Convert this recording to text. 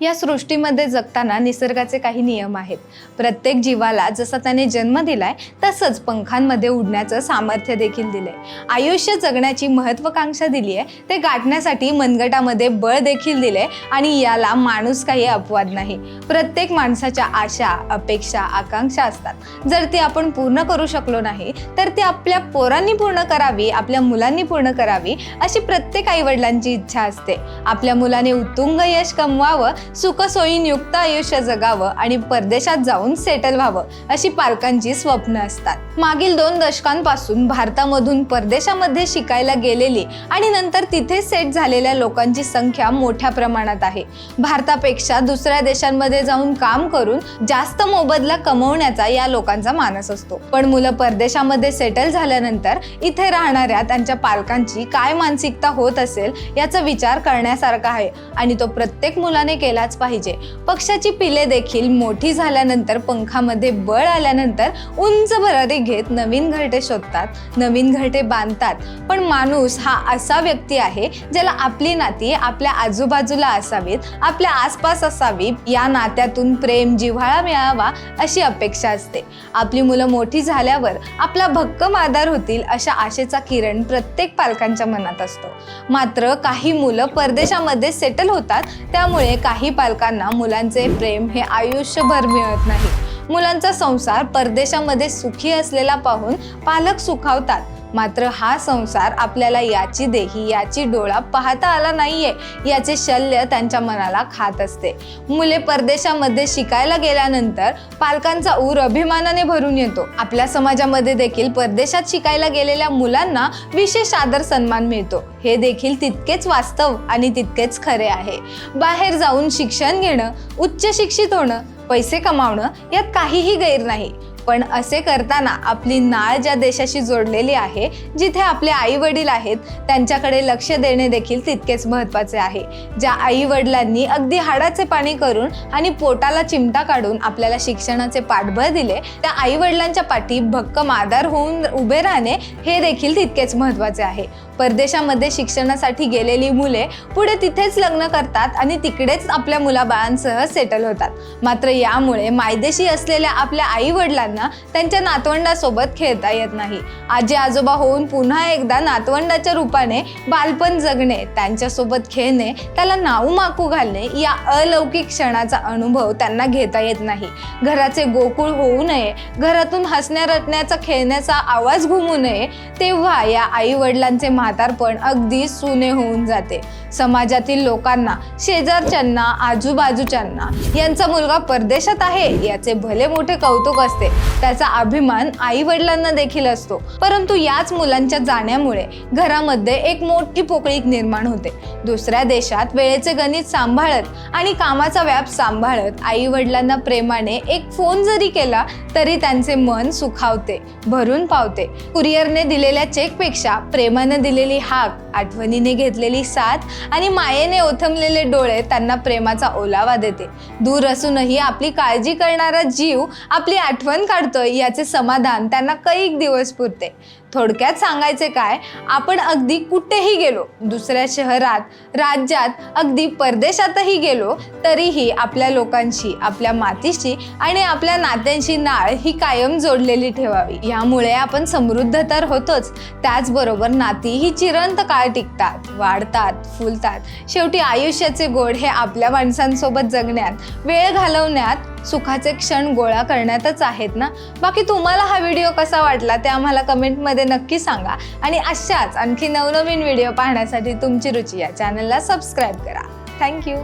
या सृष्टीमध्ये जगताना निसर्गाचे काही नियम आहेत. प्रत्येक जीवाला जसा त्याने जन्म दिलाय तसंच पंखांमध्ये उडण्याचं सामर्थ्य देखील दिलंय. आयुष्य जगण्याची महत्वाकांक्षा दिली आहे ते गाठण्यासाठी मनगटामध्ये बळ देखील दिले आणि याला माणूस काही अपवाद नाही. प्रत्येक माणसाच्या आशा अपेक्षा आकांक्षा असतात. जर ती आपण पूर्ण करू शकलो नाही तर ती आपल्या पोरांनी पूर्ण करावी आपल्या मुलांनी पूर्ण करावी अशी प्रत्येक आईवडिलांची इच्छा असते. आपल्या मुलाने उत्तुंग यश कमवावं सुखसोयींयुक्त आयुष्य जगावं आणि परदेशात जाऊन सेटल व्हावं अशी पालकांची स्वप्न असतात. मागील दोन दशकांपासून भारतामधून परदेशामध्ये शिकायला गेलेली आणि नंतर तिथे सेट झालेल्या लोकांची संख्या मोठ्या प्रमाणात आहे. भारतापेक्षा दुसऱ्या देशांमध्ये जाऊन काम करून जास्त मोबदला कमवण्याचा या लोकांचा मानस असतो. पण मुलं परदेशामध्ये सेटल झाल्यानंतर इथे राहणाऱ्या त्यांच्या पालकांची काय मानसिकता होत असेल याचा विचार करण्यासारखा आहे आणि तो प्रत्येक मुलाने केला केलाच पाहिजे. पक्षाची पिले देखील मोठी झाल्यानंतर पंखामध्ये बळ आल्यानंतर उंच भरारी घेत नवीन घरटे शोधतात नवीन घरटे बांधतात. पण माणूस हा असा व्यक्ती आहे ज्याला आपली नाती आपल्या आजूबाजूला असावीत आपल्या आसपास असावी या नात्यातून प्रेम जिव्हाळा मिळावा अशी अपेक्षा असते. आपली मुलं मोठी झाल्यावर आपला भक्कम आधार होतील अशा आशेचा किरण प्रत्येक पालकांच्या मनात असतो. मात्र काही मुलं परदेशामध्ये सेटल होतात त्यामुळे काही पालकांना मुलांचे प्रेम हे आयुष्यभर मिळत नाही. मुलांचा संसार परदेशामध्ये सुखी असलेला पाहून पालक सुखावतात. मात्र हा संसार आपल्याला याची देही याची डोळा पाहता आला नाहीये याचे शल्य त्यांच्या मनाला खात असते. मुले परदेशामध्ये शिकायला गेल्यानंतर पालकांचा ऊर अभिमानाने भरून येतो. आपल्या समाजामध्ये देखील परदेशात शिकायला गेलेल्या मुलांना विशेष आदर सन्मान मिळतो. हे देखील तितकेच वास्तव आणि तितकेच खरे आहे. बाहेर जाऊन शिक्षण घेणं उच्च शिक्षित होणं पैसे कमावणं यात काहीही गैर नाही. पण असे करताना आपली नाळ ज्या देशाशी जोडलेली आहे जिथे आपले आई वडील आहेत त्यांच्याकडे लक्ष देणे देखील तितकेच महत्त्वाचे आहे. ज्या आई वडिलांनी अगदी हाडाचे पाणी करून आणि पोटाला चिमटा काढून आपल्याला शिक्षणाचे पाठबळ दिले त्या आई वडिलांच्या पाठी भक्कम आधार होऊन उभे राहणे हे देखील तितकेच महत्त्वाचे आहे. परदेशामध्ये शिक्षणासाठी गेलेली मुले पुढे तिथेच लग्न करतात आणि तिकडेच आपल्या मुलाबाळांसह सेटल होतात. मात्र यामुळे मायदेशी असलेल्या आपल्या आई वडिलांना त्यांच्या नातवंडासोबत खेळता येत नाही. आजी आजोबा होऊन पुन्हा एकदा नातवंडाच्या रूपाने बालपण जगणे त्यांच्यासोबत खेळणे त्याला नाऊ माकू घालणे या अलौकिक क्षणाचा अनुभव त्यांना घेता येत नाही. घराचे गोकुळ होऊ नये घरातून हसण्या रटण्याचा खेळण्याचा आवाज घुमू नये तेव्हा या आई वडिलांचे म्हातारपण अगदी सुने होऊन जाते. समाजातील लोकांना शेजारच्यांना आजूबाजूच्यांना यांचा मुलगा परदेशात आहे याचे भले मोठे कौतुक असते. त्याचा अभिमान आई वडिलांना देखील असतो. परंतु याच मुलांच्या जाण्यामुळे घरामध्ये एक मोठी पोकळीक निर्माण होते. दुसऱ्या देशात वेळेचे गणित सांभाळत आणि कामाचा व्याप सांभाळत आई वडिलांना प्रेमाने एक फोन जरी केला तरी त्यांचे मन सुखावते भरून पावते. कुरिअरने दिलेल्या चेकपेक्षा प्रेमाने दिलेली हाक आठवणीने घेतलेली साथ आणि मायेने ओथमलेले डोळे त्यांना प्रेमाचा ओलावा देते. दूर असूनही आपली काळजी करणारा जीव आपली आठवण काढतोय याचे समाधान त्यांना कैक दिवस पुरते. थोडक्यात सांगायचे काय आपण अगदी कुठेही गेलो दुसऱ्या शहरात राज्यात अगदी परदेशातही गेलो तरीही आपल्या लोकांशी आपल्या मातीशी आणि आपल्या नात्यांशी नाळ ही कायम जोडलेली ठेवावी. यामुळे आपण समृद्ध तर होतोच त्याचबरोबर नाती ही चिरंत काळ टिकतात वाढतात फुलतात. शेवटी आयुष्याचे गोड हे आपल्या माणसांसोबत जगण्यात वेळ घालवण्यात सुखाचे क्षण गोळा करण्यातच आहेत ना? बाकी तुम्हाला हा व्हिडिओ कसा वाटला ते आम्हाला कमेंटमध्ये नक्की सांगा. आणि अशाच आणखी नवनवीन व्हिडिओ पाहण्यासाठी तुमची रुची या चॅनलला सबस्क्राईब करा. थँक्यू